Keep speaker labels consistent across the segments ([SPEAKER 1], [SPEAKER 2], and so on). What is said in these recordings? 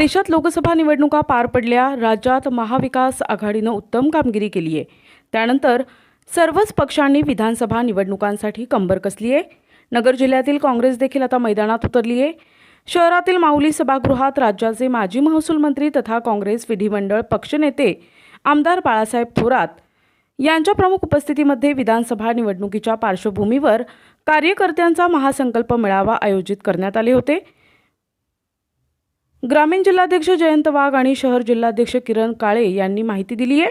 [SPEAKER 1] देशात लोकसभा निवडणुका पार पडल्या राज्यात महाविकास आघाडीनं उत्तम कामगिरी केली आहे. त्यानंतर सर्वच पक्षांनी विधानसभा निवडणुकांसाठी कंबर कसली आहे? नगर जिल्ह्यातील काँग्रेस देखील आता मैदानात उतरली आहे. शहरातील माऊली सभागृहात राज्याचे माजी महसूल मंत्री तथा काँग्रेस विधिमंडळ पक्षनेते आमदार बाळासाहेब थोरात यांच्या प्रमुख उपस्थितीमध्ये विधानसभा निवडणुकीच्या पार्श्वभूमीवर कार्यकर्त्यांचा महासंकल्प मेळावा आयोजित करण्यात आले होते. ग्रामीण जिल्हाध्यक्ष जयंत वाघ आणि शहर जिल्हाध्यक्ष किरण काळे यांनी माहिती दिली आहे.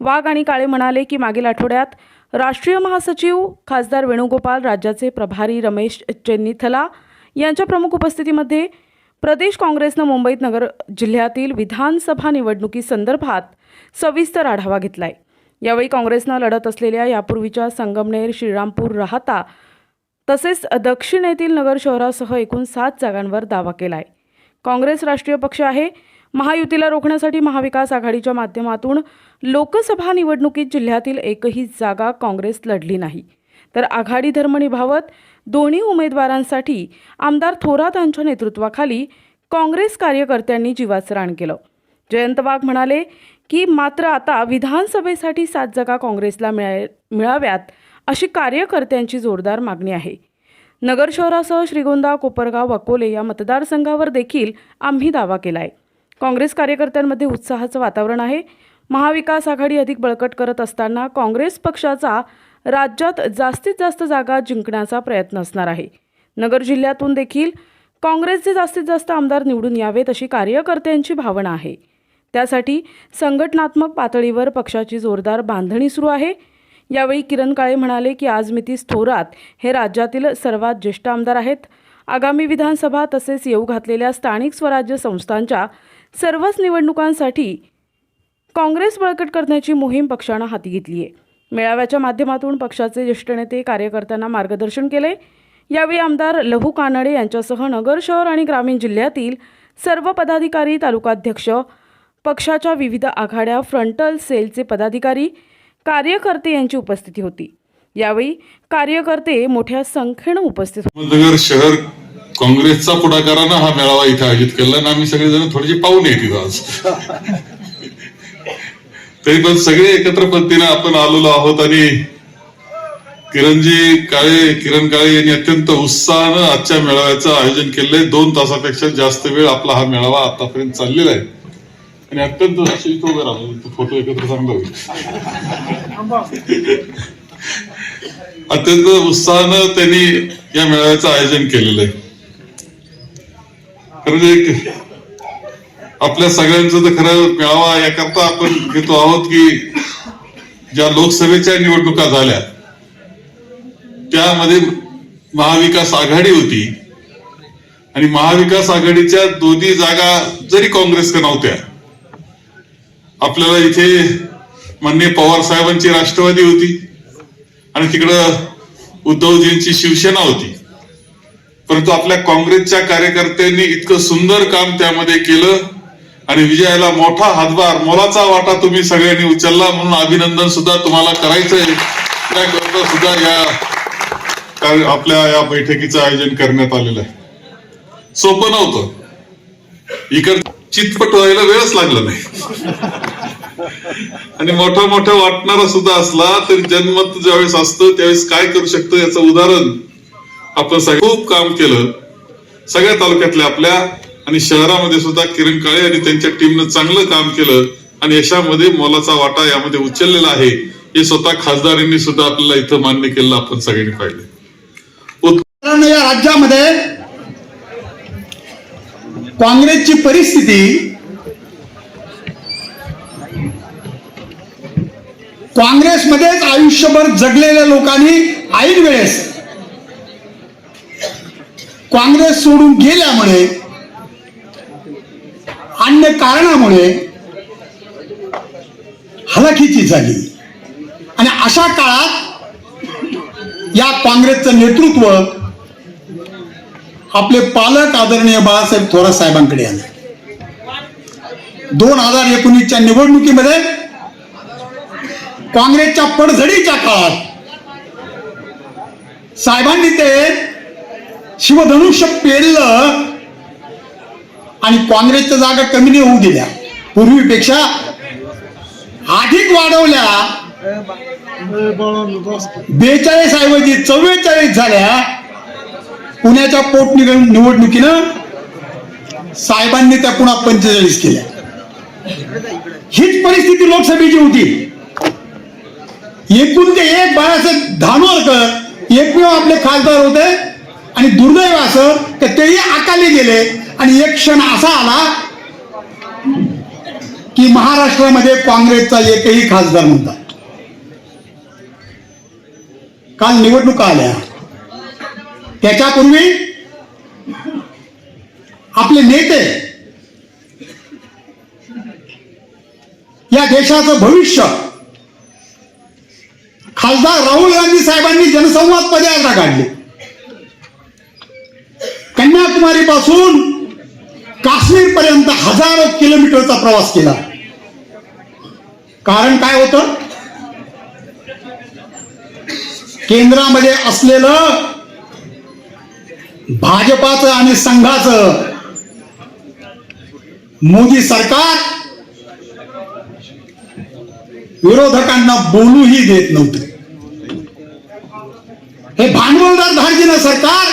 [SPEAKER 1] वाघ आणि काळे म्हणाले की मागील आठवड्यात राष्ट्रीय महासचिव खासदार वेणुगोपाल राज्याचे प्रभारी रमेश चेन्नीथला यांच्या प्रमुख उपस्थितीमध्ये प्रदेश काँग्रेसनं मुंबईत नगर जिल्ह्यातील विधानसभा निवडणुकीसंदर्भात सविस्तर आढावा घेतलाय. यावेळी काँग्रेसनं लढत असलेल्या यापूर्वीच्या संगमनेर श्रीरामपूर राहता तसेच दक्षिणेतील नगर शहरासह एकूण सात जागांवर दावा केलाय. काँग्रेस राष्ट्रीय पक्ष आहे. महायुतीला रोखण्यासाठी महाविकास आघाडीच्या माध्यमातून लोकसभा निवडणुकीत जिल्ह्यातील एकही जागा काँग्रेस लढली नाही. तर आघाडी धर्म निभावत दोन्ही उमेदवारांसाठी आमदार थोरात यांच्या नेतृत्वाखाली काँग्रेस कार्यकर्त्यांनी जीवाचं रान केलं. जयंत वाघ म्हणाले की मात्र आता विधानसभेसाठी सात जागा काँग्रेसला मिळा मिळाव्यात अशी कार्यकर्त्यांची जोरदार मागणी आहे. नगर शहरासह श्रीगोंदा कोपरगाव अकोले या मतदारसंघावर देखील आम्ही दावा केला आहे काँग्रेस कार्यकर्त्यांमध्ये उत्साहाचं वातावरण आहे. महाविकास आघाडी अधिक बळकट करत असताना काँग्रेस पक्षाचा राज्यात जास्तीत जास्त जागा जिंकण्याचा प्रयत्न असणार आहे. नगर जिल्ह्यातून देखील काँग्रेसचे जास्तीत जास्त आमदार निवडून यावेत अशी कार्यकर्त्यांची भावना आहे. त्यासाठी संघटनात्मक पातळीवर पक्षाची जोरदार बांधणी सुरू आहे. यावेळी किरण काळे म्हणाले की आज मितीस थोरात हे राज्यातील सर्वात ज्येष्ठ आमदार आहेत. आगामी विधानसभा तसेच येऊ घातलेल्या स्थानिक स्वराज्य संस्थांच्या सर्वच निवडणुकांसाठी काँग्रेस बळकट करण्याची मोहीम पक्षानं हाती घेतली आहे मेळाव्याच्या माध्यमातून पक्षाचे ज्येष्ठ नेते कार्यकर्त्यांना मार्गदर्शन केले. यावेळी आमदार लहू कानडे यांच्यासह नगर शहर आणि ग्रामीण जिल्ह्यातील सर्व पदाधिकारी तालुकाध्यक्ष पक्षाच्या विविध आघाड्या फ्रंटल सेलचे पदाधिकारी कार्यकर्ते यांची उपस्थिती होती. यावेळी कार्यकर्ते मोठ्या संख्येनं उपस्थित होते.
[SPEAKER 2] अहमदनगर शहर काँग्रेसचा पुढाकारानं हा मेळावा इथे आयोजित केला आणि आम्ही सगळेजण थोडेसे पाहुणे तिथं आज. तरी पण सगळे एकत्र पद्धतीने आपण आलेलो आहोत आणि किरणजी काळे किरण काळे यांनी अत्यंत उत्साहानं आजच्या मेळाव्याचं आयोजन केलंय. दोन तासापेक्षा जास्त वेळ आपला हा मेळावा आतापर्यंत चाललेला आहे. आणि अत्यंत अशी उभं राहिलो. फोटो एकत्र चांगला होईल अत्यंत उत्साहानं त्यांनी या मेळाव्याचं आयोजन केलेलं आहे खरं एक आपल्या सगळ्यांचं तर खरं मेळावा याकरता आपण घेतो आहोत की ज्या लोकसभेच्या निवडणुका झाल्या त्यामध्ये महाविकास आघाडी होती आणि महाविकास आघाडीच्या दोन्ही जागा जरी काँग्रेसकडे नव्हत्या आपल्याला इथे म्हणणे पवार साहेबांची राष्ट्रवादी होती आणि तिकडं उद्धवजींची शिवसेना होती. परंतु आपल्या काँग्रेसच्या कार्यकर्त्यांनी इतकं सुंदर काम त्यामध्ये केलं आणि विजयाला मोठा हातभार मोलाचा वाटा तुम्ही सगळ्यांनी उचलला म्हणून अभिनंदन सुद्धा तुम्हाला करायचंय. त्याकरता सुद्धा या आपल्या या बैठकीचं आयोजन करण्यात आलेलं आहे. सोपं नव्हतं. इकड चितपट व्हायला वेळच लागला नाही. आणि मोठा मोठा वाटणारा सुद्धा असला तरी जन्मत ज्यावेळेस असतं त्यावेळेस काय करू शकतो याचं उदाहरण आपण सगळं खूप काम केलं. सगळ्या तालुक्यातल्या आपल्या आणि शहरामध्ये सुद्धा किरण काळे आणि त्यांच्या टीमनं चांगलं काम केलं आणि यशामध्ये मोलाचा वाटा यामध्ये उचललेला आहे. हे स्वतः खासदारांनी सुद्धा आपल्याला इथं मान्य केलं आपण सगळ्यांनी पाहिलं.
[SPEAKER 3] या राज्यामध्ये काँग्रेसची परिस्थिती काँग्रेसमध्येच आयुष्यभर जगलेल्या लोकांनी ऐन वेळेस काँग्रेस सोडून गेल्यामुळे अन्य कारणामुळे हलाखीची झाली. आणि अशा काळात या काँग्रेसचं नेतृत्व आपले पालक आदरणीय बाळासाहेब थोरात साहेबांकडे आले. दोन हजार एकोणीसच्या निवडणुकीमध्ये काँग्रेसच्या पडझडीच्या काळात साहेबांनी ते शिवधनुष्य पेरलं आणि काँग्रेसच्या जागा कमी नाही होऊ दिल्या. पूर्वीपेक्षा अधिक वाढवल्या. बेचाळीस ऐवजी चव्वेचाळीस झाल्या. पुण्याच्या पोटनिवड निवडणुकीनं साहेबांनी त्या पुन्हा पंचेचाळीस केल्या. हीच परिस्थिती लोकसभेची होती. एकूण ते एक बाळासाहेब धानोरकर एकमेव आपले खासदार होते आणि दुर्दैव असं की तेही अकाली गेले आणि एक क्षण असा आला की महाराष्ट्रामध्ये काँग्रेसचा एकही खासदार नव्हता. काल निवडणुका आल्या. त्याच्यापूर्वी आपले नेते या देशाचं भविष्य खासदार राहुल गांधी साहेबांनी जनसंवाद पदयात्रा काढली. कन्याकुमारी पासून काश्मीर पर्यंत हजारो किलोमीटरचा प्रवास केला. कारण काय होतं? केंद्रामध्ये असलेलं भाजपाचं आणि संघाचं. मोदी सरकार विरोधकांना बोलूही देत नव्हते. हे भांडवलदार धारजीनं सरकार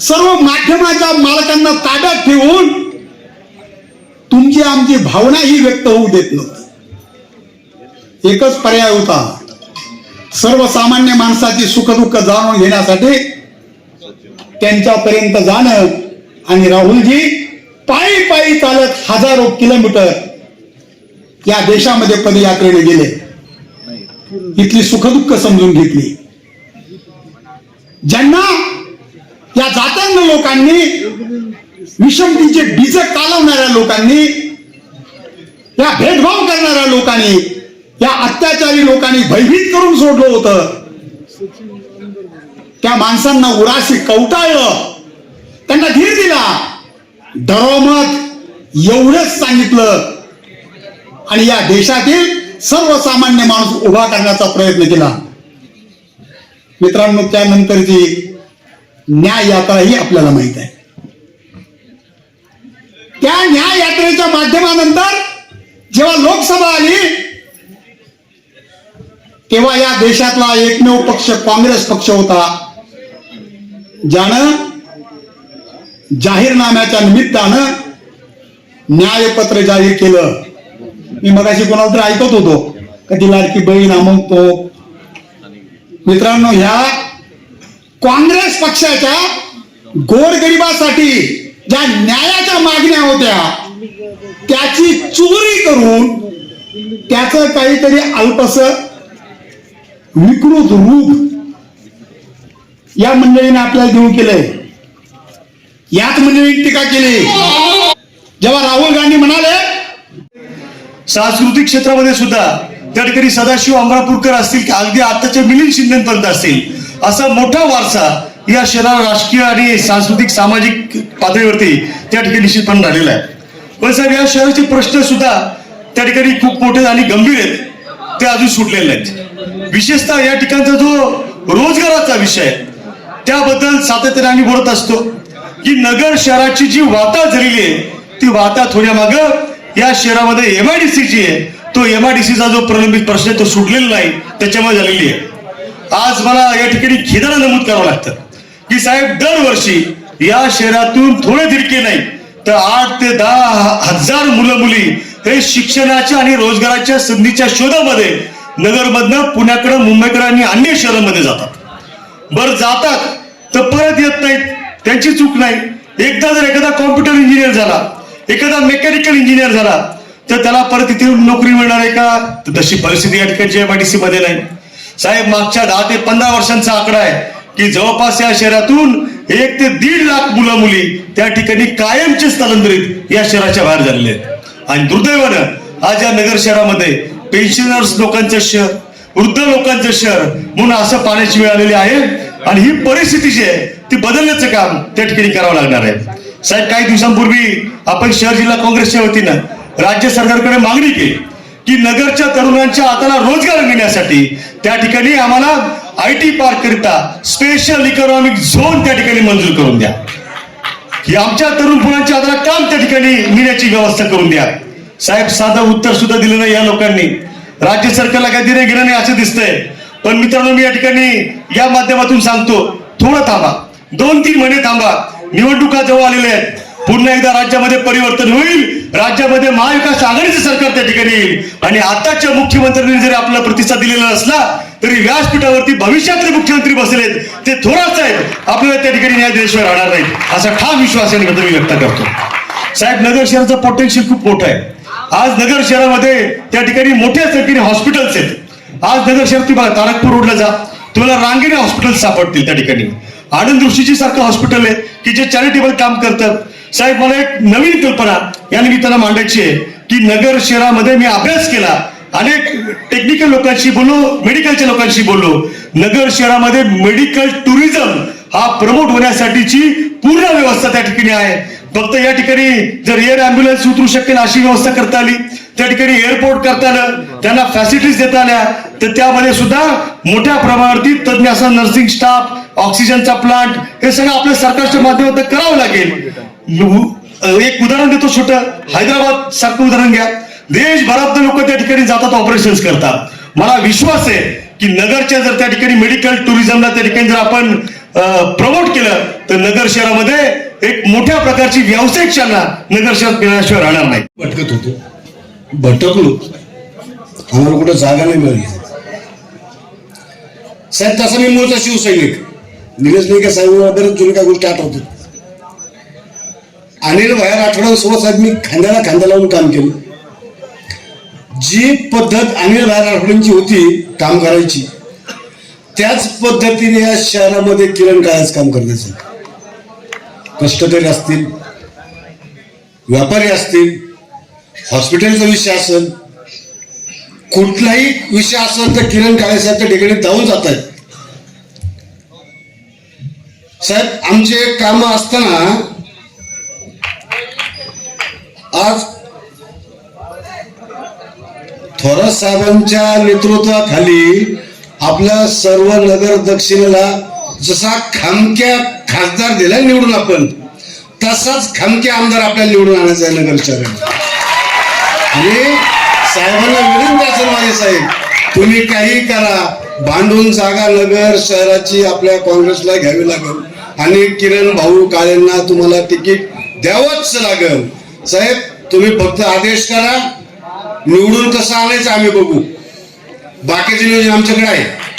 [SPEAKER 3] सर्व माध्यमाच्या मालकांना ताब्यात ठेवून तुमची आमची भावनाही व्यक्त होऊ देत नव्हती. एकच पर्याय होता. सर्वसामान्य माणसाची सुखदुःख जाणून घेण्यासाठी त्यांच्यापर्यंत जाणं आणि राहुलजी पायी पायी चालत हजारो किलोमीटर या देशामध्ये पदयात्रेने गेले. इथली सुखदुःख समजून घेतली. ज्यांना या जातांना लोकांनी विषमतेचे बीज कालवणाऱ्या लोकांनी या भेदभाव करणाऱ्या लोकांनी या अत्याचारी लोकांनी भयभीत करून सोडलं होतं. त्या माणसांना उराशी कवटाळलं त्यांना धीर दिला. डरोमत एवढंच सांगितलं. आणि या देशातील सर्वसामान्य माणूस उभा करण्याचा प्रयत्न केला. मित्रांनो त्यानंतरची न्याय यात्रा ही आपल्याला माहीत आहे. त्या न्याय यात्रेच्या माध्यमानंतर जेव्हा लोकसभा आली तेव्हा या देशातला एकमेव पक्ष काँग्रेस पक्ष होता. ज्यानं जाहीरनाम्याच्या निमित्तानं न्यायपत्र जाहीर केलं. मी मगाशी कोणाला तरी ऐकत होतो कधी लाडकी बहीण अमुक तो मित्रांनो ह्या काँग्रेस पक्षाच्या गोरगरिबासाठी ज्या न्यायाच्या मागण्या होत्या त्याची चोरी करून त्याचं काहीतरी अल्पस विकृत रूप या मंडळीने आपल्याला देऊ केलंय. याच मंडळीने टीका केली. जेव्हा राहुल गांधी म्हणाले
[SPEAKER 4] सांस्कृतिक क्षेत्रामध्ये सुद्धा त्या ठिकाणी सदाशिव अमरापूरकर असतील की अगदी आताच्या मिलिंद शिंदेपर्यंत असतील असा मोठा वारसा या शहराला राजकीय आणि सांस्कृतिक सामाजिक पातळीवरती त्या ठिकाणी निश्चितपणे झालेला आहे. पण साहेब या शहराचे प्रश्न सुद्धा त्या ठिकाणी खूप मोठे आणि गंभीर आहेत. ते अजून सुटलेले नाहीत. विशेषतः या ठिकाणचा जो रोजगाराचा विषय आहे, त्याबद्दल सातत्याने आम्ही बोलत असतो की नगर शहराची जी वाता झालेली आहे ती वाता थोड्या या शहरामध्ये एमआयडीसी जी आहे. तो एमआयडीसीचा जो प्रलंबित प्रश्न आहे तो सुटलेला नाही. त्याच्यामुळे झालेली आहे. आज मला या ठिकाणी खेदाला नमूद करावं लागतं की साहेब दरवर्षी या शहरातून थोडे तिडके नाही तर आठ ते दहा हजार मुलं मुली हे शिक्षणाच्या आणि रोजगाराच्या संधीच्या शोधामध्ये नगरमधनं पुण्याकडे मुंबईकडे आणि अन्य शहरांमध्ये जातात. बरं जातात तर परत येत नाहीत. त्यांची चूक नाही. एकदा जर एखादा कॉम्प्युटर इंजिनियर झाला एखादा मेकॅनिकल इंजिनियर झाला तर त्याला परत इथे नोकरी मिळणार आहे का? तर तशी परिस्थिती या ठिकाणची एमआयडीसी मध्ये नाही. साहेब मागच्या दहा ते पंधरा वर्षांचा आकडा आहे की जवळपास या शहरातून एक ते दीड लाख मुलं मुली त्या ठिकाणी कायमचे स्थलांतरित या शहराच्या बाहेर झालेले आहेत. आणि दुर्दैवानं आज या नगर शहरामध्ये पेन्शनर्स लोकांचं शहर वृद्ध लोकांचं शहर म्हणून असं पाण्याची वेळ आलेली आहे. आणि ही परिस्थिती जी आहे ती बदलण्याचं काम त्या ठिकाणी करावं लागणार आहे. साहेब काही दिवसांपूर्वी आपण शहर जिल्हा काँग्रेसच्या वतीनं राज्य सरकारकडे मागणी केली की नगरच्या तरुणांच्या हाताला रोजगार मिळण्यासाठी त्या ठिकाणी आम्हाला आय टी पार्क करिता स्पेशल इकॉनॉमिक झोन त्या ठिकाणी मंजूर करून द्या. की आमच्या तरुण मुलांच्या हाताला काम त्या ठिकाणी मिळण्याची व्यवस्था करून द्या. साहेब साधं उत्तर सुद्धा दिलं नाही या लोकांनी. राज्य सरकारला काही दिलं गेलं नाही असं दिसतंय. पण मित्रांनो मी या ठिकाणी या माध्यमातून सांगतो थोडं थांबा. दोन तीन महिने थांबा. निवडणुका जवळ आलेल्या आहेत. पुन्हा एकदा राज्यामध्ये परिवर्तन होईल. राज्यामध्ये महाविकास आघाडीचं सरकार त्या ठिकाणी येईल. आणि आताच्या मुख्यमंत्र्यांनी जरी आपला प्रतिसाद दिलेला असला तरी व्यासपीठावरती भविष्यातले मुख्यमंत्री बसलेत ते थोडाच आहेत. आपल्याला त्या ठिकाणी न्याय दिल्याशिवाय राहणार नाही असा ठाम विश्वास या मी व्यक्त करतो. साहेब नगर शहराचं पोटेन्शियल खूप मोठं आहे. आज नगर शहरामध्ये त्या ठिकाणी मोठ्या संख्येने हॉस्पिटल्स आहेत. आज नगर शहरात तुम्ही बघा तारकपूर रोडला जा. तुम्हाला रांगेने हॉस्पिटल सापडतील त्या ठिकाणी. आनंद ऋषीची सारखं हॉस्पिटल आहे की जे चॅरिटेबल काम करतात साहेब मला एक नवीन कल्पना या निमित्तानं मांडायची आहे की नगर शहरामध्ये मी अभ्यास केला. अनेक टेक्निकल लोकांशी बोललो मेडिकलच्या लोकांशी बोललो. नगर शहरामध्ये मेडिकल टुरिझम हा प्रमोट होण्यासाठीची पूर्ण व्यवस्था त्या ठिकाणी आहे. फक्त या ठिकाणी जर एअर अँब्युलन्स उतरू शकेल अशी व्यवस्था करता आली त्या ठिकाणी एअरपोर्ट करता आलं त्यांना फॅसिलिटीज देता आल्या तर त्यामध्ये सुद्धा मोठ्या प्रमाणावरती तज्ञ असा नर्सिंग स्टाफ ऑक्सिजनचा प्लांट हे सगळं आपल्या सरकारच्या माध्यमातून करावं लागेल. एक उदाहरण देतो छोटं. हैदराबाद सारखं उदाहरण घ्या. देशभरातले लोक त्या ठिकाणी जातात ऑपरेशन करतात. मला विश्वास आहे की नगरच्या जर त्या ठिकाणी मेडिकल टुरिझमला त्या ठिकाणी जर आपण प्रमोट केलं तर नगर शहरामध्ये एक मोठ्या प्रकारची व्यावसायिक शाळा नगर मिळाल्याशिवाय राहणार नाही.
[SPEAKER 5] भटकत होतो. भटकलो. आम्हाला कुठं जागा नाही मिळाली. साहेब तसं मी मूळचा शिवसैनिक. निलेश नाही का साहेब बरेच जुने काय गोष्टी आठवतात. अनिल भया आठवड्यासोबत साहेब मी खांद्याला खांदा लावून काम केलं. जी पद्धत अनिल बाहेर आठवड्यांची होती काम करायची त्याच पद्धतीने या शहरामध्ये किरण काळाच काम करण्याचं कष्टकरी असतील व्यापारी असतील हॉस्पिटलचा विषय असेल कुठलाही विषय असेल तर किरण काळेसाहेब त्या ठिकाणी धावून जात आहेत. साहेब आमचे काम असताना आज थोरात साहेबांच्या नेतृत्वाखाली आपल्या सर्व नगर दक्षिणेला जसा खामक्या खासदार दिला निवडून आपण. तसाच खमके आमदार आपल्याला निवडून आणायचा आहे नगर आणि साहेबांना विनंती असेल माझे साहेब तुम्ही काही करा. भांडून जागा नगर शहराची आपल्या काँग्रेसला घ्यावी लागेल. आणि किरण भाऊ काळेंना तुम्हाला तिकीट द्यावंच लागेल. साहेब तुम्ही फक्त आदेश करा. निवडून कसं आणायचं आम्ही बघू. बाकीचे नियोजन आमच्याकडे आहे.